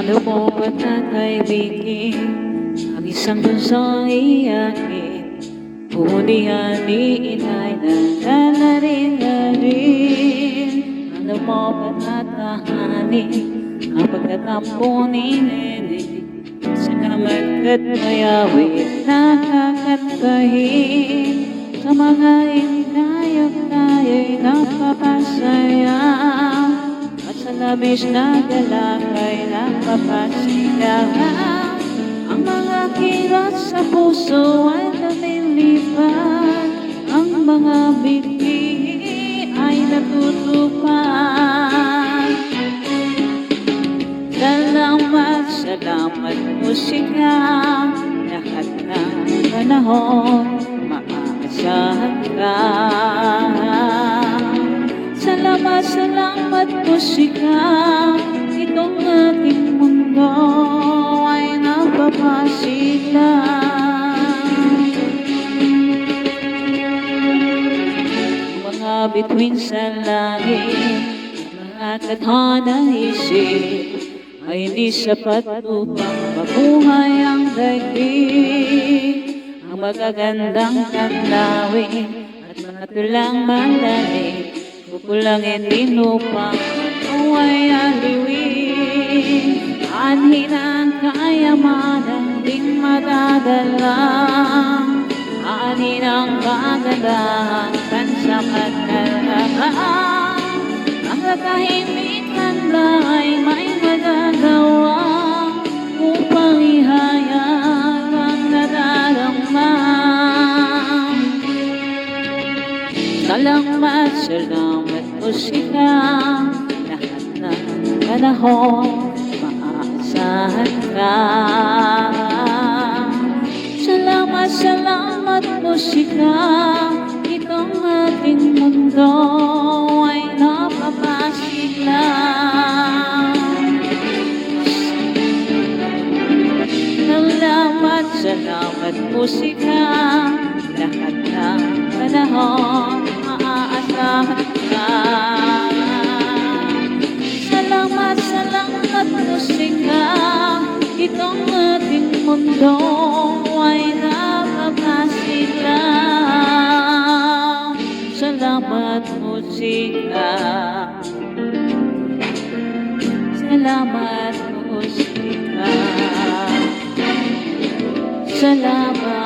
Ano mo ba tataybingin Ang isang bansang iyakin Pumunihanin ay na rin Ano mo ba tatahanin Ang pagkatampunin nene? Sa kamat at mayawin Nakakatahin Sa mga indayang tayo'y napapasaya labis na galakay napapasigahan Ang mga kirot sa puso ay lumilipad Ang mga biti ay natutupad Salamat, salamat musika Lahat ng panahon maaasahan ka musika Itong ating mundo ay napapasilan Mga bituin sa langit Mga katana Ay hindi sapat upang mabuhay ang daigdig. Ang magagandang tanawin At mga tulang malalim Kukulangin din upang Salamat, salamat po. Panahon maaasahan ka. Salamat, salamat musika Itong ating mundo ay napapasiglang Salamat, salamat musika Lahat Itong ating mundo ay nakapasilang Salamat musika Salamat musika Salamat